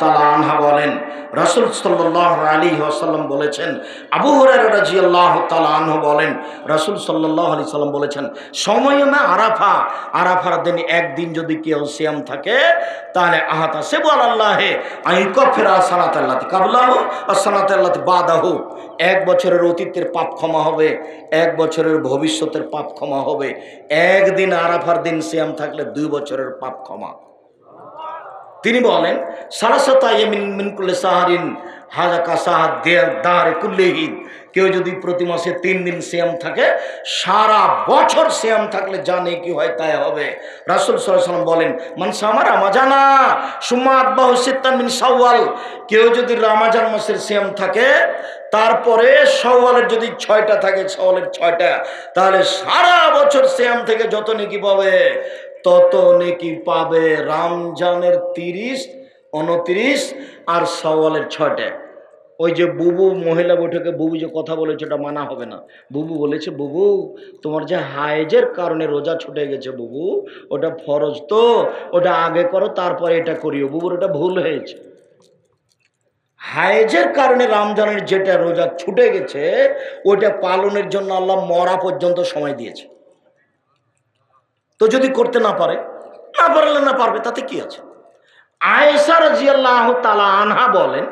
তাআলা আনহা বলেন বলেছেন, আবু আনহু বলেন, রাসূল আরাফা, আরাফার দিন একদিন যদি কেউ সিয়াম থাকে, তাহলে আহাতা আল্লাহে কফিরা সালাত আল্লাতি কাবলাহু আর বাদাহু। এক বছরের অতীতের পাপ ক্ষমা হবে, এক বছরের ভবিষ্যতের পাপ ক্ষমা হবে, একদিন আরাফার দিন সিয়াম থাকলে দুই বছরের পাপ ক্ষমা। তিনি বলেন সাহারিন হাজাকা সাহাদ দারে কুল্লেহিদ কেউ যদি প্রতি মাসে তিন দিন সিয়াম থাকে, সারা বছর সিয়াম থাকলে জানে কি হয়, তাই হবে। রাসুল সাল্লাম বলেন মানসা আমার রামাজানা, সুম্মা আব্বাহ সিত্তান মিন কেউ যদি রামাজান মাসের শ্যাম থাকে, তারপরে সওয়ালের যদি ছয়টা থাকে সওয়ালের ছয়টা, তাহলে সারা বছর সিয়াম থেকে যত নেকি পাবে। তত নেকি পাবে রামজানের তিরিশ, উনত্রিশ আর সওয়ালের ছয়টা। ওই যে বুবু মহিলা বৈঠকে বুবু যে কথা বলেছে, ওটা মানা হবে না। বুবু বলেছে, বুবু, তোমার যে হাইজের কারণে রোজা ছুটে গেছে বুবু, ওটা ফরজ তো, ওটা আগে করো, তারপরে এটা করিও। বুবুর ওটা ভুল হয়েছে। হায়েজের কারণে রামজানের যেটা রোজা ছুটে গেছে, ওইটা পালনের জন্য আল্লাহ মরা পর্যন্ত সময় দিয়েছে। তো যদি করতে না পারে, না পারলে না পারবে, তাতে কি আছে? আয়েশা রাজিয়াল্লাহ তালা আনহা বলেন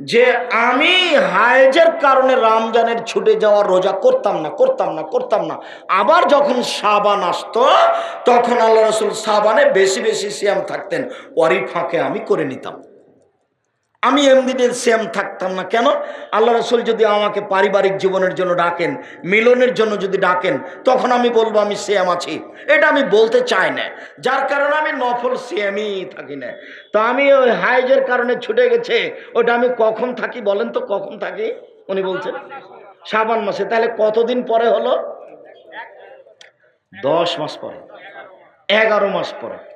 যে, আমি হায়েজের কারণে রামজানের ছুটে যাওয়ার রোজা করতাম না করতাম না করতাম না। আবার যখন সাবান আসত, তখন আল্লাহ রসুল সাবানে বেশি বেশি সিয়াম থাকতেন। ওরই ফাঁকে আমি করে নিতাম। আমি এমদিনে সেম থাকতাম না। কেন? আল্লাহ রসুল যদি আমাকে পারিবারিক জীবনের জন্য ডাকেন, মিলনের জন্য যদি ডাকেন, তখন আমি বলব আমি সেম আছি। এটা আমি বলতে চাই না। যার কারণে আমি নফল সেমই থাকি না। তো আমি ওই হাইজের কারণে ছুটে গেছে। ওটা আমি কখন থাকি বলেন তো, কখন থাকি? উনি বলছেন সাবান মাসে। তাহলে কতদিন পরে হলো? দশ মাস পরে। এগারো মাস পরে।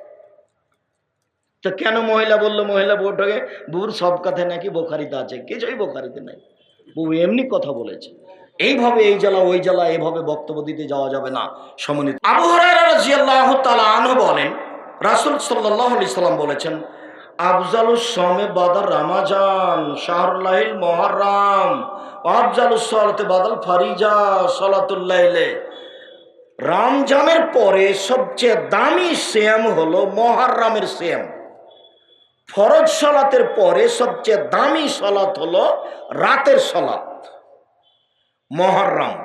তো কেন মহিলা বলল, মহিলা বৈঠকে বুবুর সব কথায় নাকি বোখারিতে আছে, কিছুই বোখারিতে নাই। বুবু এমনি কথা বলেছে। এইভাবে এই জ্বালা, ওই জ্বালা এইভাবে বক্তব্য দিতে যাওয়া যাবে না সমন্বিত। আবু হরাহ তালা বলেন, রাসুল সাল্লাহ সাল্লাম বলেছেন রামাজান শাহরুল্লাহিল মহারাম আফজালুস সলাতে বাদাল ফারিজা সলাতুল্লাইলে রামজানের পরে সবচেয়ে দামি শ্যাম হলো মহারামের শ্যাম। ফরজ সলাতের পরে সবচেয়ে দামি সলাত হলো রাতের সলাত। মহরম।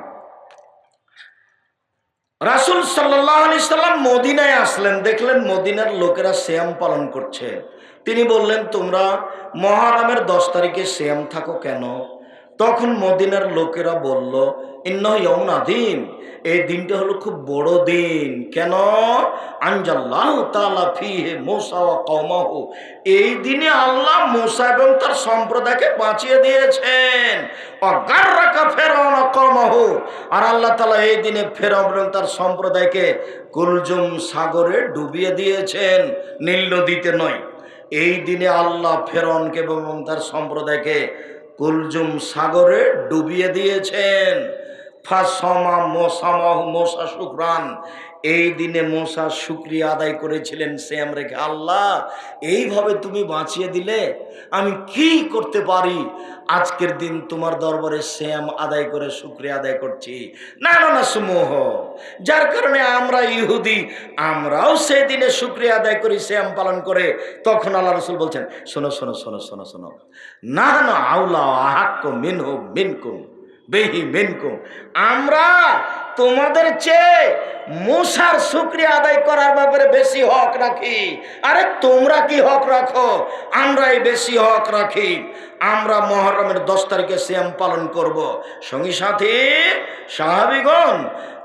রাসুল সাল্লাহ আলি সাল্লাম মদিনায় আসলেন, দেখলেন মদিনার লোকেরা শ্যাম পালন করছে। তিনি বললেন, তোমরা মহারামের দশ তারিখে শ্যাম থাকো কেন? তখন মদিনার লোকেরা বলল ইন্নয়ম আদিম এই দিনটা হলো খুব বড় দিন। কেন? আনজাল্লাহ তালা ফি হে মোসা কমাহু এই দিনে আল্লাহ মোসা এবং তার সম্প্রদায়কে বাঁচিয়ে দিয়েছেন। রাখা কমাহু আর আল্লাহ তালা এই দিনে ফেরাউন এবং তার সম্প্রদায়কে কুলজুম সাগরে ডুবিয়ে দিয়েছেন, নীল নদীতে নয়। এই দিনে আল্লাহ ফেরনকে এবং তার সম্প্রদায়কে কুলজুম সাগরে ডুবিয়ে দিয়েছেন। ফাসমা মোসামাহ মোসা শুক্রান। এই দিনে মোসা শুক্রিয়া আদায় করেছিলেন শ্যাম রেখে, আল্লাহ, এইভাবে তুমি বাঁচিয়ে দিলে আমি কি করতে পারি? আজকের দিন তোমার দরবারে শ্যাম আদায় করে শুক্রিয়া আদায় করছি। না না না, সমূহ। যার কারণে আমরা ইহুদি, আমরাও সেই দিনে শুক্রিয়া আদায় করি, শ্যাম পালন করে। তখন আল্লাহ রসুল বলছেন, শোনো শোনো শোনো শোনো শোনো। না না আউলা আহাক্য মিনহু মিনকুম। বেহি মিনকুম আমরা তোমাদের চেয়ে মুসার শুক্রিয়া আদায় করার ব্যাপারে বেশি হক রাখি। আরে তোমরা কি হক রাখো? আমরাই বেশি হক রাখি। আমরা মহরমের দশ তারিখে শ্যাম পালন করব। সঙ্গী সাথী, সাহাবিগণ,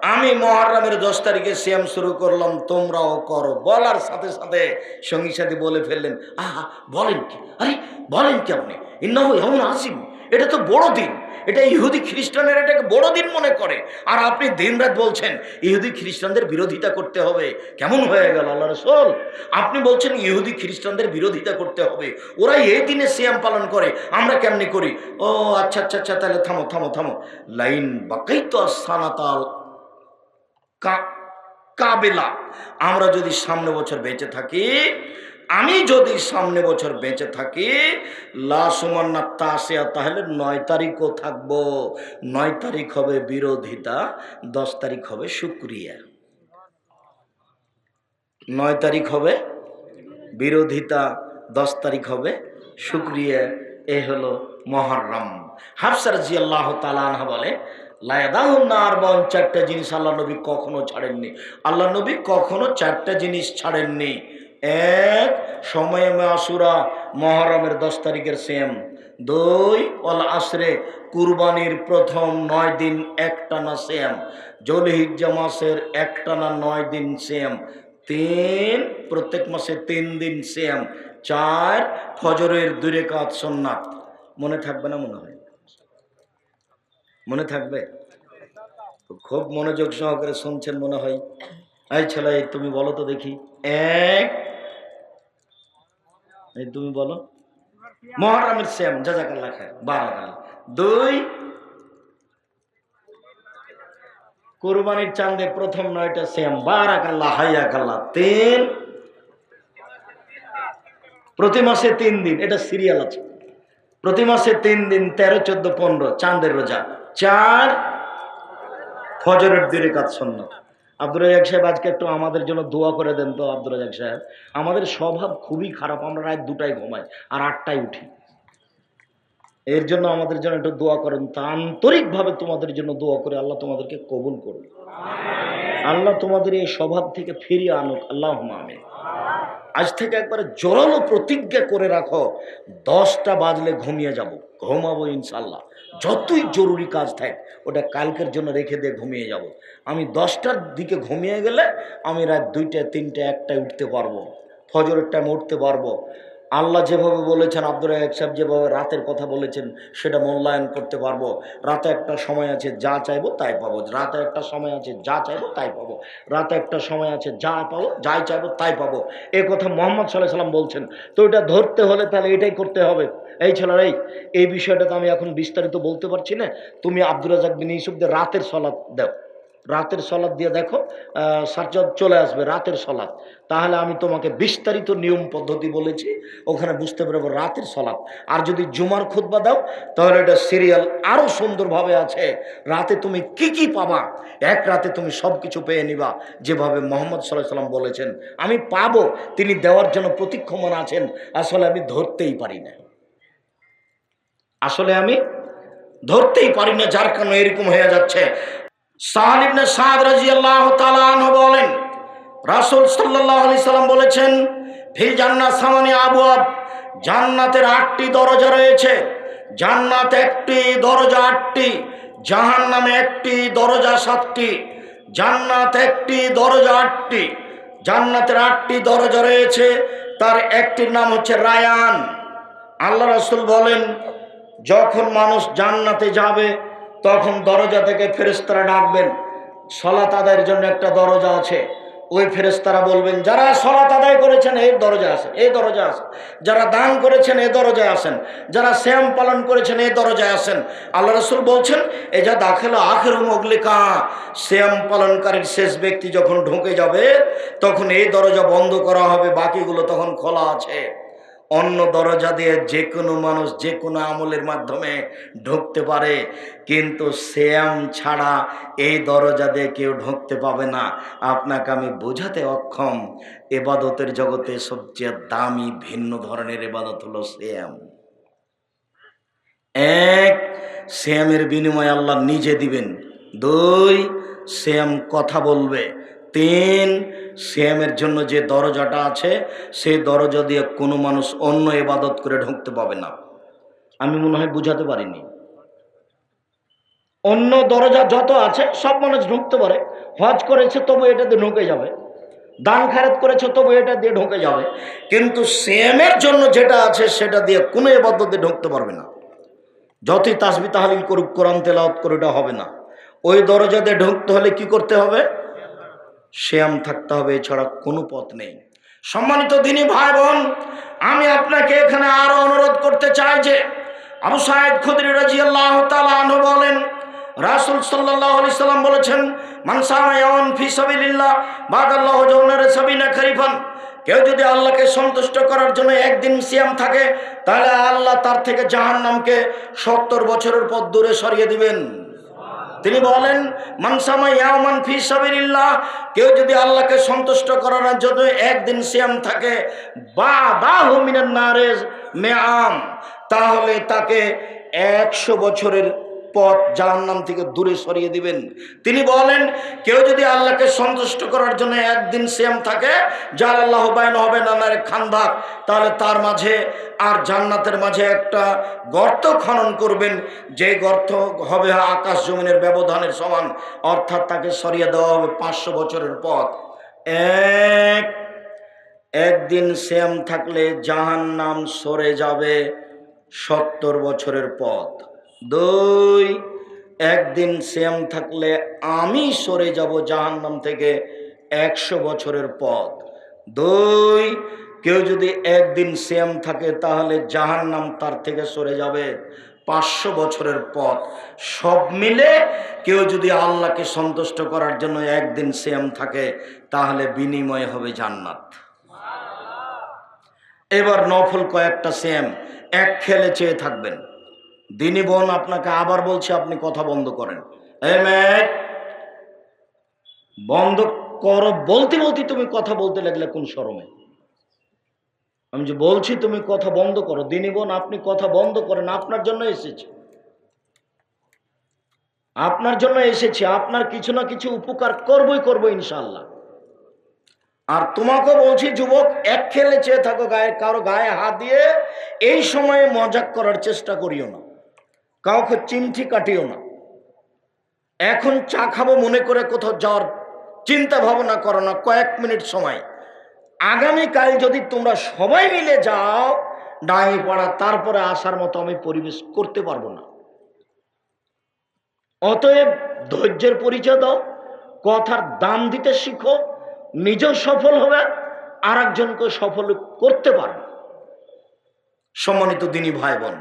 আমি মহরমের দশ তারিখে শ্যাম শুরু করলাম, তোমরাও করো। বলার সাথে সাথে সঙ্গী সাথী বলে ফেললেন, আহা, বলেন কি? আরে, বলেন কি আপনি? ইন্নাহ এমন আসিম এটা তো বড় দিন। এটা ইহুদি খ্রিস্টানের এটাকে বড় দিন মনে করে। আর আপনি দিনরাত বলছেন, ইহুদি খ্রিস্টানদের বিরোধিতা করতে হবে। কেমন হয়ে গেল আল্লাহ রসল? আপনি বলছেন ইহুদি খ্রিস্টানদের বিরোধিতা করতে হবে। ওরা এই দিনে সিয়াম পালন করে। আমরা কেমনি করি? ও আচ্ছা আচ্ছা আচ্ছা তাহলে থামো থামো থামো। লাইন বাকাই তো সানাতাল কা কাবেলা আমরা যদি সামনে বছর বেঁচে থাকি আমি যদি সামনে বছর বেঁচে থাকি লাসুমান্না তাসিয়া তাহলে নয় তারিখও থাকব। নয় তারিখ হবে বিরোধিতা, দশ তারিখ হবে শুক্রিয়া। নয় তারিখ হবে বিরোধিতা, দশ তারিখ হবে শুক্রিয়া। এ হলো মহরম। হাফসার জি আল্লাহ বলে লায়াদাহুন্নার বন চারটা জিনিস আল্লাহ নবী কখনো ছাড়েননি। আল্লাহ নবী কখনো চারটা জিনিস ছাড়েননি। এক, সময় আসুরা মহরমের দশ তারিখের সেম দুই অল আসরে, কুরবানির প্রথম নয় দিন একটানা সেম জলহিজ্জা মাসের একটানা নয় দিন সেম তিন, প্রত্যেক মাসে তিন দিন সেম চার, ফজরের দুই কাত সন্ন্যাত মনে থাকবে না মনে হয়? মনে থাকবে? খুব মনোযোগ সহকারে শুনছেন মনে হয়। এই ছেলে, তুমি বলো তো দেখি। এক এই তুমি বলো। মহরমের শ্যাম জাজাকাল্লা খায় বারাকাল্লা দুই, কোরবানির চাঁদে প্রথম নয়টা শ্যাম বারাকাল্লা হাইয়াকাল্লা তিন, প্রতি মাসে তিন দিন, এটা সিরিয়াল আছে। প্রতি মাসে তিন দিন, তেরো, চোদ্দ, পনেরো, চাঁদের রোজা। চার, ফজরের দিনে কাজ শূন্য আব্দুর রাজাক সাহেব আজকে একটু আমাদের জন্য দোয়া করে দেন তো, আব্দুর রাজাক সাহেব। আমাদের স্বভাব খুবই খারাপ, আমরা রাত দুটাই ঘুমাই আর আটটায় উঠি। এর জন্য আমাদের জন্য একটু দোয়া করেন। তা আন্তরিকভাবে তোমাদের জন্য দোয়া করে আল্লাহ তোমাদেরকে কবুল করুন আল্লাহ তোমাদের এই স্বভাব থেকে ফিরিয়ে আনুক। আল্লাহ আমিন। আজ থেকে একবারে জোরালো প্রতিজ্ঞা করে রাখো, দশটা বাজলে ঘুমিয়ে যাব। ঘুমাবো ইনশাল্লাহ যতই জরুরি কাজ থাক, ওটা কালকের জন্য রেখে দিয়ে ঘুমিয়ে যাব। আমি দশটার দিকে ঘুমিয়ে গেলে আমি রাত দুইটা তিনটে একটায় উঠতে পারব। ফজরের টাইম উঠতে পারব। আল্লাহ যেভাবে বলেছেন আব্দুল রাজাক সাহেব যেভাবে রাতের কথা বলেছেন, সেটা মূল্যায়ন করতে পারব। রাতে একটা সময় আছে, যা চাইব তাই পাবো। রাতে একটা সময় আছে, যা চাইব তাই পাবো। রাতে একটা সময় আছে, যা পাবো, যাই চাইব তাই পাবো। এ কথা মোহাম্মদ সাল্লাহ সাল্লাম বলছেন। তো এটা ধরতে হলে তাহলে এটাই করতে হবে। এই ছেলেরা, এই এই বিষয়টা তো আমি এখন বিস্তারিত বলতে পারছি না। তুমি আব্দুল রাজাক বিন ইউসুফদের রাতের সলাৎ দাও। রাতের সলাদ দিয়ে দেখো সার্জাদ চলে আসবে রাতের সলাদ। তাহলে আমি তোমাকে বিস্তারিত নিয়ম পদ্ধতি বলেছি, ওখানে বুঝতে পারব রাতের সলাদ। আর যদি জুমার খুতবা দাও, তাহলে এটা সিরিয়াল আরও সুন্দরভাবে আছে। রাতে তুমি কি কি পাবা, এক রাতে তুমি সব কিছু পেয়ে নিবা, যেভাবে মোহাম্মদ সাল্লাহ সাল্লাম বলেছেন। আমি পাবো, তিনি দেওয়ার জন্য প্রতীক্ষমান আছেন, আসলে আমি ধরতেই পারি না। আসলে আমি ধরতেই পারি না, যার কারণে এরকম হয়ে যাচ্ছে। সাহালিবনে সাদ রাজি আল্লাহ বলেন, রাসুল সাল্লাহ আলি সাল্লাম বলেছেন, ফিল জান্নাত সামানি আবু আব, জান্নাতের আটটি দরজা রয়েছে। জান্নাত একটি, দরজা আটটি জাহান নামে একটি, দরজা সাতটি, জান্নাত একটি, দরজা আটটি। জান্নাতের আটটি দরজা রয়েছে, তার একটির নাম হচ্ছে রায়ান। আল্লাহ রাসুল বলেন, যখন মানুষ জান্নাতে যাবে তখন দরজা থেকে ফেরেস্তারা ডাকবেন সলাত আদায়ের জন্য একটা দরজা আছে। ওই ফেরেস্তারা বলবেন, যারা সলাত আদায় করেছেন এই দরজা আসেন এই দরজা আসেন যারা দান করেছেন এই দরজায় আসেন যারা শ্যাম পালন করেছেন এই দরজায় আসেন আল্লাহ রসুল বলছেন এ যা দাখেল আখের মগলিকা। শ্যাম পালনকারীর শেষ ব্যক্তি যখন ঢুকে যাবে, তখন এই দরজা বন্ধ করা হবে, বাকিগুলো তখন খোলা আছে। অন্য দরজা দিয়ে যে কোনো মানুষ যে কোনো আমলের মাধ্যমে ঢুকতে পারে। কিন্তু শ্যাম ছাড়া এই দরজা দিয়ে কেউ ঢুকতে পাবে না। আপনাকে আমি বোঝাতে অক্ষম, এবাদতের জগতে সবচেয়ে দামি ভিন্ন ধরনের এবাদত হলো শ্যাম। এক, শ্যামের বিনিময়ে আল্লাহ নিজে দিবেন। দুই, শ্যাম কথা বলবে। তিন শ্যামের জন্য যে দরজাটা আছে, সেই দরজা দিয়ে কোনো মানুষ অন্য এবাদত করে ঢুকতে পাবে না। আমি মনে হয় বুঝাতে পারিনি। অন্য দরজা যত আছে, সব মানুষ ঢুকতে পারে। হজ করেছে, তবু এটা দিয়ে ঢুকে যাবে। দান খারাত করেছে, তবু এটা দিয়ে ঢুকে যাবে। কিন্তু শ্যামের জন্য যেটা আছে, সেটা দিয়ে কোনো এবাদতে ঢুকতে পারবে না। যতই তাসবি তাহালিল করুক, কোরআন তেলাওয়াত করে এটা হবে না। ওই দরজা দিয়ে ঢুকতে হলে কি করতে হবে? শ্যাম থাকতে হবে, এছাড়া কোনো পথ নেই। সম্মানিত দিনই ভাই বোন আমি আপনাকে এখানে আরও অনুরোধ করতে চাই যে আবু সাহেদ খুদরি রাজি আল্লাহ তালু বলেন, রাসুল সাল্লাহ আলি সাল্লাম বলেছেন মানসায়ন ফি সাবিল্লাহ বাদাল্লাহ জৌনের সাবিনা খরিফান। কেউ যদি আল্লাহকে সন্তুষ্ট করার জন্য একদিন সিয়াম থাকে, তাহলে আল্লাহ তার থেকে জাহান নামকে সত্তর বছরের পর দূরে সরিয়ে দিবেন। তিনি বলেন মানসামা ইয়ামান ফি সাবিলিল্লাহ কেউ যদি আল্লাহকে সন্তুষ্ট করার জন্য একদিন সিয়াম থাকে বা বা মিনান নারেজ মেআম তাহলে তাকে একশো বছরের পথ জাহান্নাম থেকে দূরে সরিয়ে দিবেন। তিনি বলেন, কেউ যদি আল্লাহকে সন্তুষ্ট করার জন্য একদিন সেম থাকে, যার আল্লাহ বায়ন হবে নানার খান্দাক তাহলে তার মাঝে আর জান্নাতের মাঝে একটা গর্ত খনন করবেন। যে গর্ত হবে আকাশ জমিনের ব্যবধানের সমান, অর্থাৎ তাকে সরিয়ে দেওয়া হবে পাঁচশো বছরের পথ। এক, একদিন শ্যাম থাকলে জাহান নাম সরে যাবে সত্তর বছরের পথ। দুই, একদিন শ্যাম থাকলে আমি সরে যাব জাহান্নাম থেকে একশো বছরের পথ। দুই, কেউ যদি একদিন শ্যাম থাকে তাহলে জাহান্নাম তার থেকে সরে যাবে পাঁচশো বছরের পথ। সব মিলে কেউ যদি আল্লাহকে সন্তুষ্ট করার জন্য একদিন শ্যাম থাকে তাহলে বিনিময় হবে জান্নাত। এবার নফল কয়েকটা সেম এক খেলে চেয়ে থাকবেন। দিনী বোন, আপনাকে আবার বলছে, আপনি কথা বন্ধ করেন। বন্ধ করো, বলতে বলতে তুমি কথা বলতে লাগলে কোন শরমে? আমি যে বলছি, তুমি কথা বন্ধ করো। দিনী বোন, আপনি কথা বন্ধ করেন, আপনার জন্য এসেছি। আপনার জন্য এসেছি, আপনার কিছু না কিছু উপকার করবই করব ইনশাল্লাহ আর তোমাকে বলছি, যুবক এক খেলে চেয়ে থাকো গায়ে, কারও গায়ে হাত দিয়ে, এই সময়ে মজাক করার চেষ্টা করিও না। কাউকে চিমঠি কাটিও না। এখন চা খাব মনে করে কোথাও যাওয়ার চিন্তা ভাবনা করো না, কয়েক মিনিট সময়। আগামীকাল যদি তোমরা সবাই মিলে যাও, ডাঙি পড়া, তারপরে আসার মতো আমি পরিবেশ করতে পারব না। অতএব ধৈর্যের পরিচয় দাও, কথার দাম দিতে শিখো, নিজেও সফল হবে আর একজনকে সফল করতে পারবে সম্মানিত দিনী ভাই বোন